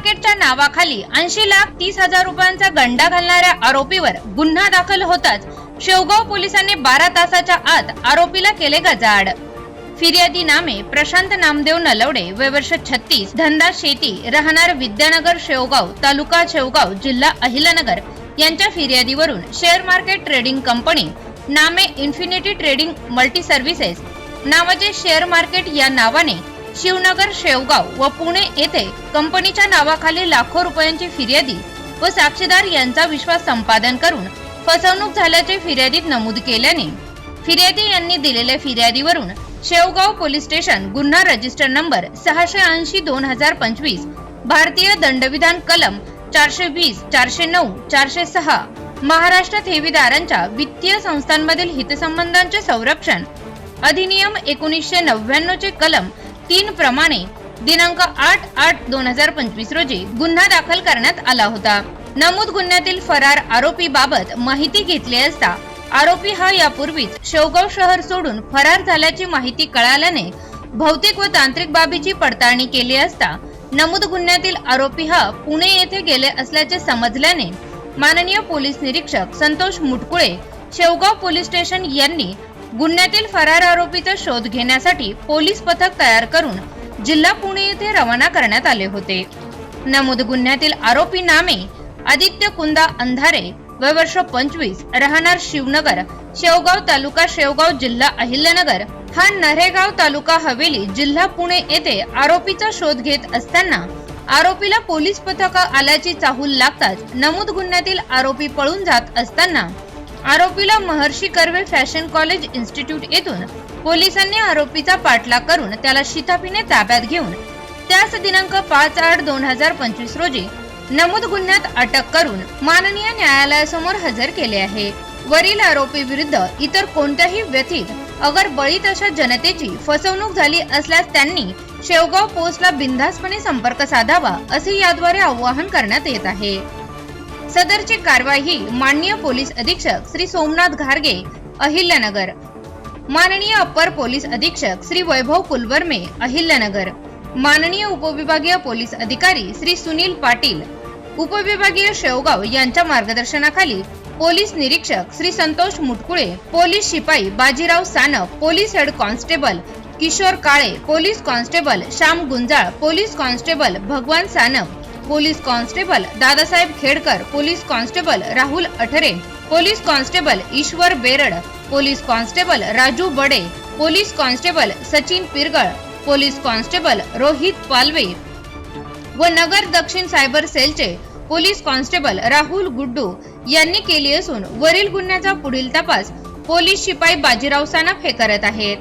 मार्केटच्या नावाखाली ऐंशी लाख तीस हजार रुपयांचा गंडा घालणाऱ्या आरोपीवर गुन्हा दाखल होताच शेवगाव पोलिसांनी बारा तासाच्या आत आरोपीला केले गजाआड. फिर्यादी नामे प्रशांत नामदेव नलवडे वय वर्ष छत्तीस धंदा शेती राहणार विद्यानगर शेवगाव तालुका शेवगाव जिल्हा अहिलानगर यांच्या फिर्यादीवरून शेअर मार्केट ट्रेडिंग कंपनी नामे इन्फिनिटी ट्रेडिंग मल्टी सर्व्हिसेस नावाचे शेअर मार्केट या नावाने शिवनगर शेवगाव व पुणे येथे कंपनीच्या नावाखाली लाखो रुपयांची फिर्यादी व साक्षीदार यांचा विश्वास संपादन करून फसवणूक झाल्याचे फिर्यादीत नमूद केल्याने फिर्यादी यांनी दिलेल्या फिर्यादीवरून शेवगाव पोलीस स्टेशन गुन्हा रजिस्टर नंबर सहाशे ऐंशी दोन हजार पंचवीस भारतीय दंडविधान कलम चारशे वीस चारशे नऊ चारशे सहा महाराष्ट्र ठेवीदारांच्या वित्तीय संस्थांमधील हितसंबंधांचे संरक्षण अधिनियम एकोणीसशे नव्याण्णव चे कलम तीन प्रमाणे दिनांक आठ आठ दोन हजार पंचवीस रोजी गुन्हा दाखल करण्यात आला होता. नमूद गुन्ह्यातील फरार आरोपी बाबत माहिती घेतली असता आरोपी हा यापूर्वीच शेवगाव शहर सोडून फरार झाल्याची माहिती कळाल्याने भौतिक व तांत्रिक बाबीची पडताळणी केली असता नमूद गुन्ह्यातील आरोपी हा पुणे येथे गेले असल्याचे समजल्याने माननीय पोलीस निरीक्षक संतोष मुटकुळे शेवगाव पोलीस स्टेशन यांनी गुन्ह्यातील फरार आरोपीचा शोध घेण्यासाठी पोलीस पथक तयार करून जिल्हा पुणे येथे रवाना करण्यात आले होते. नमूद गुन्ह्यातील आरोपी नामे आदित्य कुंदा अंधारे वय वर्ष पंचवीस राहणार शिवनगर शेवगाव तालुका शेवगाव जिल्हा अहिल्यानगर हा नरेगाव तालुका हवेली जिल्हा पुणे येथे आरोपीचा शोध घेत असताना आरोपीला पोलीस पथक आल्याची चाहूल लागताच नमूद गुन्ह्यातील आरोपी पळून जात असताना आरोपीला Maharshi Karve fashion college institute येथून पोलिसांनी आरोपीचा पाठलाग करून त्याला शिताफीने ताब्यात घेऊन त्याच दिनांक पाच आठ दोन हजार पंचवीस रोजी नमूद गुन्ह्यात अटक करून माननीय न्यायालयासमोर हजर केले आहे. वरील आरोपी विरुद्ध इतर कोणत्याही व्यथित अगर बळीत अशा जनतेची फसवणूक झाली असल्यास त्यांनी शेवगाव पोस्टला बिनधास्तपणे संपर्क साधावा असे याद्वारे आवाहन करण्यात येत आहे. सदरची कारवाई माननीय पोलीस अधीक्षक श्री सोमनाथ घारगे अहिल्यानगर. माननीय अप्पर पोलीस अधीक्षक श्री वैभव कुलवर्मे अहिल्यानगर. माननीय उपविभागीय पोलीस अधिकारी श्री सुनील पाटील उपविभागीय शेवगाव यांच्या मार्गदर्शनाखाली पोलीस निरीक्षक श्री संतोष मुटकुळे पोलीस शिपाई Bajirao Sanap police head constable Kishor Kale police constable Shyam Gunjal police constable Bhagwan Sanap police constable Dadasaheb Khedkar police constable Rahul Athare police constable Ishwar Berad police constable Raju Bade police constable Sachin Pirgal police constable Rohit Palve व Nagar Dakshin cyber सेलचे police constable Rahul Guddu यांनी केली असून वरील गुन्ह्याचा पुढील तपास police शिपाई बाजीराव सानप हे करत आहेत.